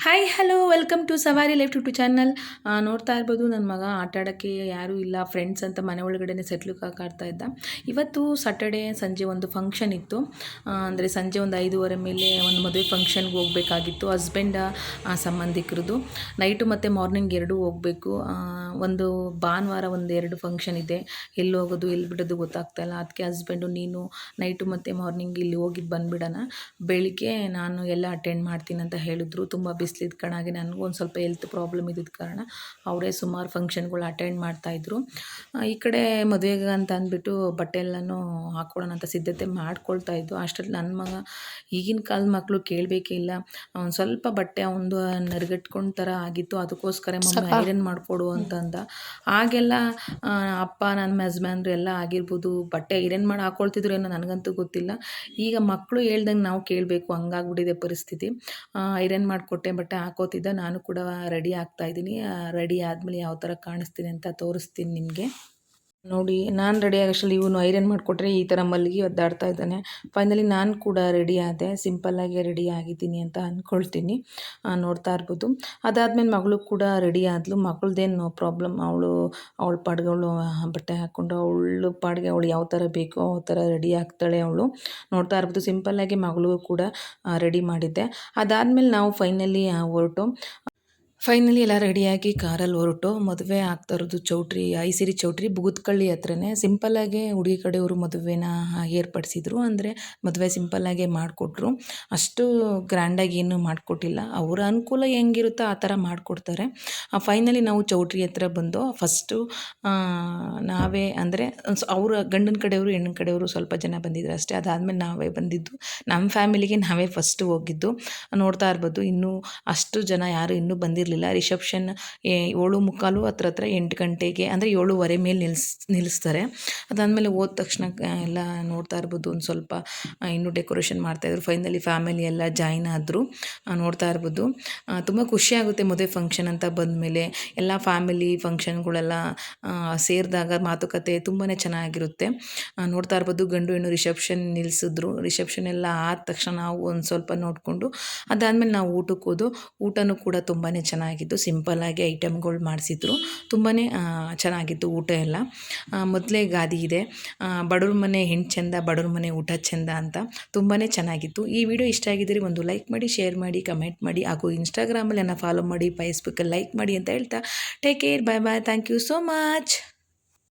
Hi hello welcome to Savari life to channel ನೋಡ್ತಾ ಇರ್ಬೋದು ನನ್ನ ಮಗ ಆಟ ಆಡೋಕ್ಕೆ ಯಾರೂ ಇಲ್ಲ ಫ್ರೆಂಡ್ಸ್ ಅಂತ ಮನೆ ಒಳಗಡೆ ಸೆಟ್ಲು ಕಾಕಾಡ್ತಾ ಇದ್ದ. ಇವತ್ತು ಸಾಟರ್ಡೆ ಸಂಜೆ ಒಂದು ಫಂಕ್ಷನ್ ಇತ್ತು. ಅಂದರೆ ಸಂಜೆ ಒಂದು ಐದೂವರೆ ಮೇಲೆ ಒಂದು ಮದುವೆ ಫಂಕ್ಷನ್ಗೆ ಹೋಗಬೇಕಾಗಿತ್ತು. ಹಸ್ಬೆಂಡ ಸಂಬಂಧಿಕರದು. ನೈಟು ಮತ್ತು ಮಾರ್ನಿಂಗ್ ಎರಡೂ ಹೋಗಬೇಕು. ಒಂದು ಭಾನುವಾರ ಒಂದು ಎರಡು ಫಂಕ್ಷನ್ ಇದೆ. ಎಲ್ಲಿ ಹೋಗೋದು, ಎಲ್ಲಿ ಬಿಡೋದು ಗೊತ್ತಾಗ್ತಾ ಇಲ್ಲ. ಅದಕ್ಕೆ ಹಸ್ಬೆಂಡು ನೀನು ನೈಟು ಮತ್ತು ಮಾರ್ನಿಂಗ್ ಇಲ್ಲಿ ಹೋಗಿದ್ದು ಬಂದುಬಿಡೋಣ. ಬೆಳಿಗ್ಗೆ ನಾನು ಎಲ್ಲ ಅಟೆಂಡ್ ಮಾಡ್ತೀನಿ ಅಂತ ಹೇಳಿದ್ರು. ತುಂಬ ಬಿಸಿಲಿದ್ದ ಕಣಾಗಿ ನನಗೂ ಒಂದು ಸ್ವಲ್ಪ ಹೆಲ್ತ್ ಪ್ರಾಬ್ಲಮ್ ಇದ್ದಿದ್ದ ಕಾರಣ ಅವರೇ ಸುಮಾರು ಫಂಕ್ಷನ್ಗಳು ಅಟೆಂಡ್ ಮಾಡ್ತಾಯಿದ್ರು. ಈ ಕಡೆ ಮದುವೆಗೆ ಅಂತ ಅಂದ್ಬಿಟ್ಟು ಬಟ್ಟೆ ಎಲ್ಲನೂ ಹಾಕ್ಕೊಳ್ಳೋಣ ಅಂತ ಸಿದ್ಧತೆ ಮಾಡ್ಕೊಳ್ತಾ ಇದ್ದು ಅಷ್ಟರಲ್ಲಿ ನನ್ನ ಮಗ ಈಗಿನ ಕಾಲದ ಮಕ್ಕಳು ಕೇಳಬೇಕೇ ಇಲ್ಲ. ಒಂದು ಸ್ವಲ್ಪ ಬಟ್ಟೆ ಒಂದು ನರ್ಗಟ್ಕೊಂಡು ಥರ ಆಗಿತ್ತು ಅದಕ್ಕೋಸ್ಕರ ಮಮ್ಮಿ ಐರನ್ ಮಾಡಿಕೊಡು ಅಂತಂದ. ಆಗೆಲ್ಲ ಅಪ್ಪ ನನ್ನ ಯಜಮಾನ್ರು ಎಲ್ಲ ಆಗಿರ್ಬೋದು ಬಟ್ಟೆ ಐರನ್ ಮಾಡಿ ಹಾಕ್ಕೊಳ್ತಿದ್ರು ಏನೋ ನನಗಂತೂ ಗೊತ್ತಿಲ್ಲ. ಈಗ ಮಕ್ಕಳು ಹೇಳ್ದಂಗೆ ನಾವು ಕೇಳಬೇಕು ಹಂಗಾಗ್ಬಿಟ್ಟಿದೆ ಪರಿಸ್ಥಿತಿ. ಐರನ್ ಮಾಡಿಕೊಟ್ಟೆ ಬಟ್ಟೆ ಹಾಕೋತಿದ್ದ, ನಾನು ಕೂಡ ರೆಡಿ ಆಗ್ತಾ ಇದ್ದೀನಿ. ರೆಡಿ ಆದಮೇಲೆ ಯಾವ ಥರ ಕಾಣಿಸ್ತೀನಿ ಅಂತ ತೋರಿಸ್ತೀನಿ ನಿಮಗೆ. ನೋಡಿ, ನಾನು ರೆಡಿ ಆಗೋಷ್ಟರಲ್ಲಿ ಇವನು ಐರನ್ ಮಾಡಿಕೊಟ್ರೆ ಈ ಥರ ಮಲ್ಲಿಗೆ ಒದ್ದಾಡ್ತಾ ಇದ್ದಾನೆ. ಫೈನಲಿ ನಾನು ಕೂಡ ರೆಡಿ ಆದೆ ಸಿಂಪಲ್ಲಾಗಿ ರೆಡಿ ಆಗಿದ್ದೀನಿ ಅಂತ ಅಂದ್ಕೊಳ್ತೀನಿ ನೋಡ್ತಾ ಇರ್ಬೋದು. ಅದಾದಮೇಲೆ ಮಗಳು ಕೂಡ ರೆಡಿ ಆದಳು ಮಗಳದ್ದೇನು ಪ್ರಾಬ್ಲಮ್ ಅವಳು, ಅವಳ ಪಾಡ್ಗೆ ಅವಳು ಬಟ್ಟೆ ಹಾಕ್ಕೊಂಡು ಅವಳು ಪಾಡ್ಗೆ ಅವಳು ಯಾವ ಥರ ಬೇಕೋ ಆ ಥರ ರೆಡಿ ಆಗ್ತಾಳೆ ಅವಳು. ನೋಡ್ತಾ ಇರ್ಬೋದು ಸಿಂಪಲ್ಲಾಗಿ ಮಗಳು ಕೂಡ ರೆಡಿ ಮಾಡಿದ್ದೆ. ಅದಾದಮೇಲೆ ನಾವು ಫೈನಲಿ ಹೊರಟು. ಫೈನಲಿ ಎಲ್ಲ ರೆಡಿಯಾಗಿ ಕಾರಲ್ಲಿ ಹೊರಟು. ಮದುವೆ ಆಗ್ತಾ ಇರೋದು ಚೌಟ್ರಿ, ಐಸಿರಿ ಚೌಟ್ರಿ ಬುಗುತ್ಕಳ್ಳಿ ಹತ್ರನೇ. ಸಿಂಪಲ್ಲಾಗೆ ಹುಡುಗಿ ಕಡೆಯವರು ಮದುವೆನ ಏರ್ಪಡಿಸಿದ್ರು. ಅಂದರೆ ಮದುವೆ ಸಿಂಪಲ್ಲಾಗೆ ಮಾಡಿಕೊಟ್ರು. ಅಷ್ಟು ಗ್ರ್ಯಾಂಡಾಗಿ ಏನೂ ಮಾಡಿಕೊಟ್ಟಿಲ್ಲ. ಅವರ ಅನುಕೂಲ ಹೆಂಗಿರುತ್ತೋ ಆ ಥರ ಮಾಡಿಕೊಡ್ತಾರೆ. ಫೈನಲಿ ನಾವು ಚೌಟ್ರಿ ಹತ್ರ ಬಂದು ಫಸ್ಟು ನಾವೇ ಅಂದರೆ ಅವರ ಗಂಡನ ಕಡೆಯವರು, ಹೆಣ್ಣಿನ ಕಡೆಯವರು ಸ್ವಲ್ಪ ಜನ ಬಂದಿದ್ರು ಅಷ್ಟೇ. ಅದಾದಮೇಲೆ ನಾವೇ ಬಂದಿದ್ದು. ನಮ್ಮ ಫ್ಯಾಮಿಲಿಗೆ ನಾವೇ ಫಸ್ಟು ಹೋಗಿದ್ದು. ನೋಡ್ತಾ ಇರ್ಬೋದು. ಇನ್ನೂ ಅಷ್ಟು ಜನ ಯಾರು ಇನ್ನೂ ಬಂದಿರಲಿಲ್ಲ. ಇರಲಿಲ್ಲ. ರಿಸೆಪ್ಷನ್ ಏಳು ಮುಕ್ಕಾಲು ಹತ್ರ ಹತ್ರ ಎಂಟು ಗಂಟೆಗೆ ಅಂದರೆ ಏಳುವರೆ ಮೇಲೆ ನಿಲ್ಸ್, ನಿಲ್ಲಿಸ್ತಾರೆ. ಅದಾದಮೇಲೆ ಹೋದ ತಕ್ಷಣ ಎಲ್ಲ ನೋಡ್ತಾ ಇರ್ಬೋದು. ಒಂದು ಸ್ವಲ್ಪ ಇನ್ನೂ ಡೆಕೋರೇಷನ್ ಮಾಡ್ತಾಯಿದ್ರು ಫೈನಲಿ ಫ್ಯಾಮಿಲಿ ಎಲ್ಲ ಜಾಯ್ನ್ ಆದರು. ನೋಡ್ತಾ ಇರ್ಬೋದು. ತುಂಬ ಖುಷಿಯಾಗುತ್ತೆ ಮದುವೆ ಫಂಕ್ಷನ್ ಅಂತ ಬಂದಮೇಲೆ. ಎಲ್ಲ ಫ್ಯಾಮಿಲಿ ಫಂಕ್ಷನ್ಗಳೆಲ್ಲ ಸೇರಿದಾಗ ಮಾತುಕತೆ ತುಂಬಾ ಚೆನ್ನಾಗಿರುತ್ತೆ. ನೋಡ್ತಾ ಇರ್ಬೋದು. ಗಂಡು ಹೆಣ್ಣು ರಿಸೆಪ್ಷನ್ ನಿಲ್ಲಿಸಿದ್ರು ರಿಸೆಪ್ಷನ್ ಎಲ್ಲ ಆದ ತಕ್ಷಣ ನಾವು ಒಂದು ಸ್ವಲ್ಪ ನೋಡಿಕೊಂಡು, ಅದಾದಮೇಲೆ ನಾವು ಊಟಕ್ಕೆ ಹೋದು ಊಟನೂ ಕೂಡ ತುಂಬಾ ಚೆನ್ನಾಗಿ ಚೆನ್ನಾಗಿತ್ತು ಸಿಂಪಲ್ಲಾಗಿ ಐಟಮ್ಗಳು ಮಾಡಿಸಿದ್ರು. ತುಂಬಾ ಚೆನ್ನಾಗಿತ್ತು ಊಟ ಎಲ್ಲ. ಮೊದಲೇ ಗಾದಿ ಇದೆ. ಬಡವ್ರ ಮನೆ ಹೆಣ್ಣು ಚೆಂದ, ಬಡವ್ರ ಮನೆ ಊಟ ಚೆಂದ ಅಂತ ತುಂಬಾ ಚೆನ್ನಾಗಿತ್ತು. ಈ ವಿಡಿಯೋ ಇಷ್ಟ ಆಗಿದ್ದರೆ ಒಂದು ಲೈಕ್ ಮಾಡಿ, ಶೇರ್ ಮಾಡಿ, ಕಮೆಂಟ್ ಮಾಡಿ. ಹಾಗೂ ಇನ್ಸ್ಟಾಗ್ರಾಮಲ್ಲಿ ನನ್ನ ಫಾಲೋ ಮಾಡಿ ಫೇಸ್ಬುಕ್ಕಲ್ಲಿ ಲೈಕ್ ಮಾಡಿ ಅಂತ ಹೇಳ್ತಾ. Take care bye bye thank you so much